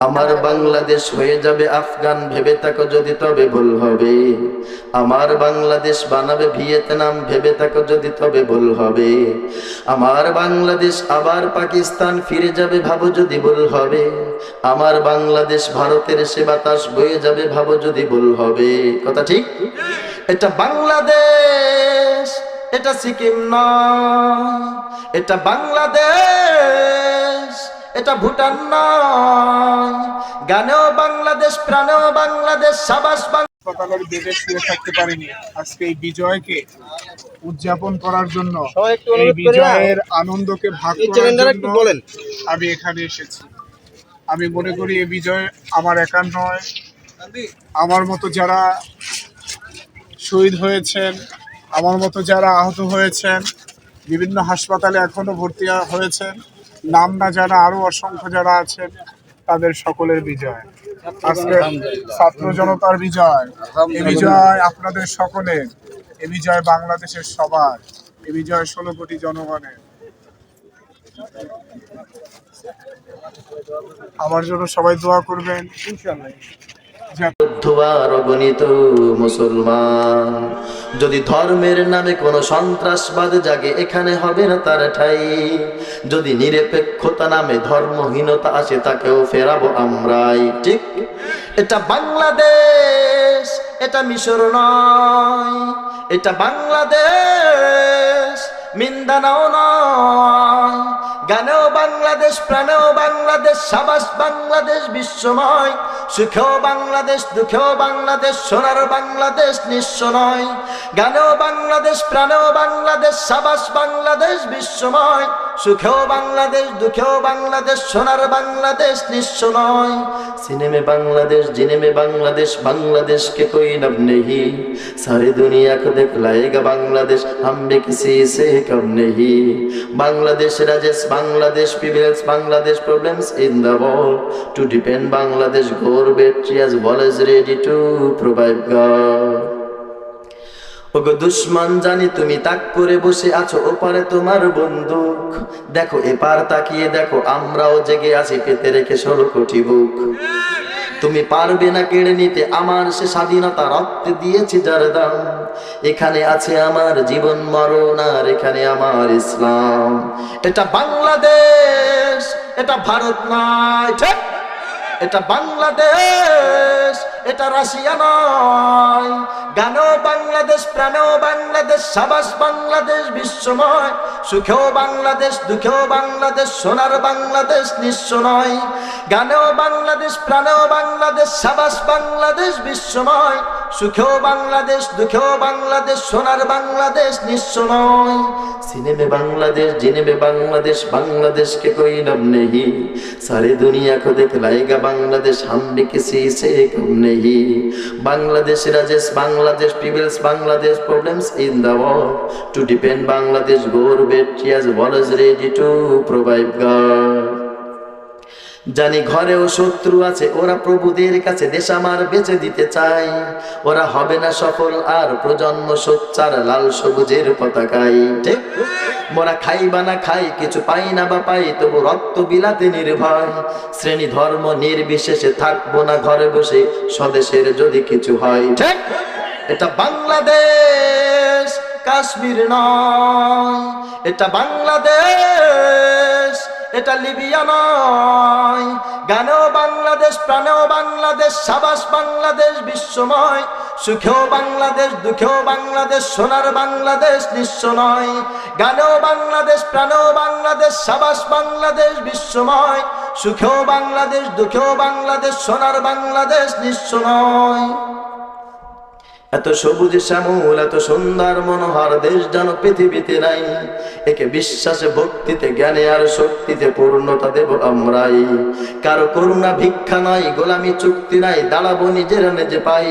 আমার বাংলাদেশ হয়ে যাবে আফগান, ভেবে থাকো যদি তবে ভুল হবে। আমার বাংলাদেশ বানাবে ভিয়েতনাম, ভেবে থাকো যদি তবে ভুল হবে। আমার বাংলাদেশ আবার পাকিস্তান ফিরে যাবে, ভাবো যদি ভুল হবে। আমার বাংলাদেশ ভারতের সে বাতাস বয়ে যাবে, ভাবো যদি ভুল হবে। কথা ঠিক? এটা বাংলাদেশ, এটা সিকিম নয়, এটা বাংলাদেশ। এটা ভুটান নয়। গানেও বাংলাদেশ প্রাণেও বাংলাদেশ সাবাস বাং- পতাকার শুয়ে থাকতে পারিনি। আজকে এই বিজয়কে উদযাপন করার জন্য এই। বিজয়ের আনন্দকে ভাগ করার জন্য বলেন। আমি এখানে এসেছি। আমি মনে করি এই বিজয় আমার একার নয়। আমার মতো যারা শহীদ হয়েছেন আমার মতো যারা আহত হয়েছেন বিভিন্ন হাসপাতালে এখনও ভর্তি হয়েছেন নাম না যারা আরও অসংখ্য যারা আছেন তাদের সকলের বিজয়। আজকে ছাত্র জনতার বিজয়। এ বিজয় আপনাদের সকলের। এ বিজয় বাংলাদেশের সবার। এ বিজয় ষোলো কোটি জনগণের। আমার জন্য সবাই দোয়া করবেন। যাতে ধোয়ার মুসলমান যদি ধর্মের নামে কোনো সন্ত্রাসবাদ জাগে, এখানে হবে না তার ঠাই। যদি নিরপেক্ষতা নামে ধর্মহীনতা আসে, তাকেও ফেরাবো আমরাই। ঠিক? এটা বাংলাদেশ, এটা মিশর নয়। এটা বাংলাদেশ, মিন্দানাও নয়। গানেও বাংলাদেশ, প্রাণেও বাংলাদেশ, সাবাস বাংলাদেশ, বিশ্বময়। সুখেও বাংলাদেশ, দুঃখেও বাংলাদেশ সোনার বাংলাদেশ নিঃস্ব নয়। গানেও বাংলাদেশ, প্রাণেও বাংলাদেশ, সাবাস বাংলাদেশ বিশ্বময়। সুখেও বাংলাদেশ, দুঃখেও বাংলাদেশ, সোনার বাংলাদেশ নিঃস্ব নয়। সিনেমে বাংলাদেশ, জিনেমে বাংলাদেশ, বাংলাদেশকে কই নাম নেহি? সারি দুনিয়া কো দেখ লাইগা বাংলাদেশ, হাম ভি কিসি সে কম নেহি? Bangladesh Rajesh, Bangladesh peoples Bangladesh problems in the world. To depend Bangladesh go Bangladesh government as well as ready to provide God ওগো দুশ্মন, জানি তুমি তাক করে বসে আছো, ওপারে তোমার বন্দুক। দেখো, এপার তাকিয়ে দেখো, আমরাও জেগে আছি, পেতে রেখে ষোলো কোটি বুক। তুমি পারবে না কেড়ে নিতে, আমার সে স্বাধীনতা রক্তে দিয়েছি যার দাম। এখানে আছে আমার জীবন, মরণ, আর এখানে আমার ইসলাম। এটা বাংলাদেশ, এটা ভারত নয়, ঠিক? এটা বাংলাদেশ, এটা রাশিয়া নয়। গানও বাংলাদেশ, প্রাণেও বাংলাদেশ, সাবাস বাংলাদেশ, বিশ্বময়। সুখেও বাংলাদেশ, দুঃখেও বাংলাদেশ, সোনার বাংলাদেশ নিঃস্ব নয়। গানেও বাংলাদেশ, প্রাণেও বাংলাদেশ, সাবাস বাংলাদেশ, বিশ্বময়। সুখেও বাংলাদেশ, দুঃখেও বাংলাদেশ, সোনার বাংলাদেশ নিঃস্ব নয়। সিনেমে বাংলাদেশ, জিনেমে বাংলাদেশ, বাংলাদেশকে কই নাম নেহি। সারে দুনিয়া কো দেখ লাইগা বাংলাদেশ হামবে কিসি সে কম নেহি। Bangladesh Rajesh, Bangladesh peoples Bangladesh problems in the world. To depend Bangladesh government as well is ready to provide God. জানি ঘরেও শত্রু আছে, ওরা প্রভুদের কাছে দেশ আমার বেঁচে দিতে চায়। ওরা হবে না সফল, আর প্রজন্ম সোচ্চার লাল সবুজের পতাকায়। ঠিক? মোরা খাই বা না খাই, কিছু পাই না বা পাই, তবু রক্ত বিলাতে নির্ভয়। শ্রেণি ধর্ম নির্বিশেষে থাকব না ঘরে বসে, স্বদেশের যদি কিছু হয়। ঠিক? এটা বাংলাদেশ, কাশ্মীর নয়, এটা বাংলাদেশ। এটা লিবিয়া নয়। গানেও বাংলাদেশ, প্রাণেও বাংলাদেশ, সাবাস বাংলাদেশ, বিশ্বময়, সুখেও বাংলাদেশ, দুঃখেও বাংলাদেশ, সোনার বাংলাদেশ নিঃস্ব নয়। গানেও বাংলাদেশ, প্রাণেও বাংলাদেশ, সাবাস বাংলাদেশ, বিশ্বময়, সুখেও বাংলাদেশ, দুঃখেও বাংলাদেশ, সোনার বাংলাদেশ নিঃস্ব নয়। এত সবুজ শ্যামল, এত সুন্দর মনোহর দেশ যেন পৃথিবীতে নাই। একে বিশ্বাসে, ভক্তিতে, জ্ঞানে আর শক্তিতে পূর্ণতা দেব আমরাই। কারও করুণা ভিক্ষা নাই, গোলামি চুক্তি নাই, দাঁড়াবো নিজের নিজে পাই।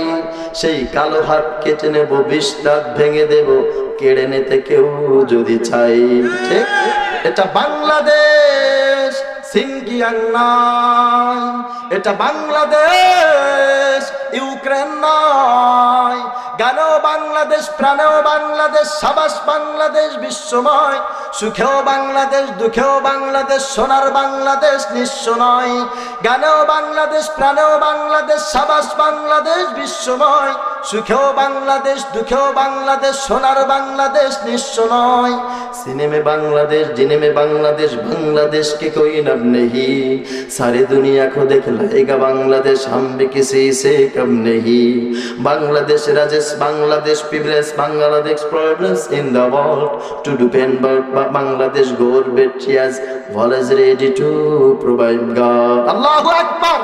সেই কালো হাত কেটে নেব দাঁত ভেঙে দেব, কেড়ে নিতে কেউ যদি চাই। ঠিক? এটা বাংলাদেশ! সিনকিয়াং নয় এটা বাংলাদেশ, ইউক্রেন নয়। গানেও বাংলাদেশ, প্রাণেও বাংলাদেশ, সাবাস বাংলাদেশ, বিশ্বময়। সুখেও বাংলাদেশ, দুঃখেও বাংলাদেশ, সোনার বাংলাদেশ নিঃস্ব নয়। গানেও বাংলাদেশ, প্রাণেও বাংলাদেশ, সাবাস বাংলাদেশ, বিশ্বময়। সুখেও বাংলাদেশ, দুঃখেও বাংলাদেশ, সোনার বাংলাদেশ নিঃস্ব নয়। সিনেমে বাংলাদেশ, জিনেমে বাংলাদেশ, বাংলাদেশকে কই নাম নেহি? সারি দুনিয়া কো দেখ লায়েগা বাংলাদেশ হাম ভি কিসি সে কম নেহি? Bangladesh Rajesh, Bangladesh peoples Bangladesh problems in the world to depend but Bangladesh government as well is ready to provide God. আল্লাহু আকবার!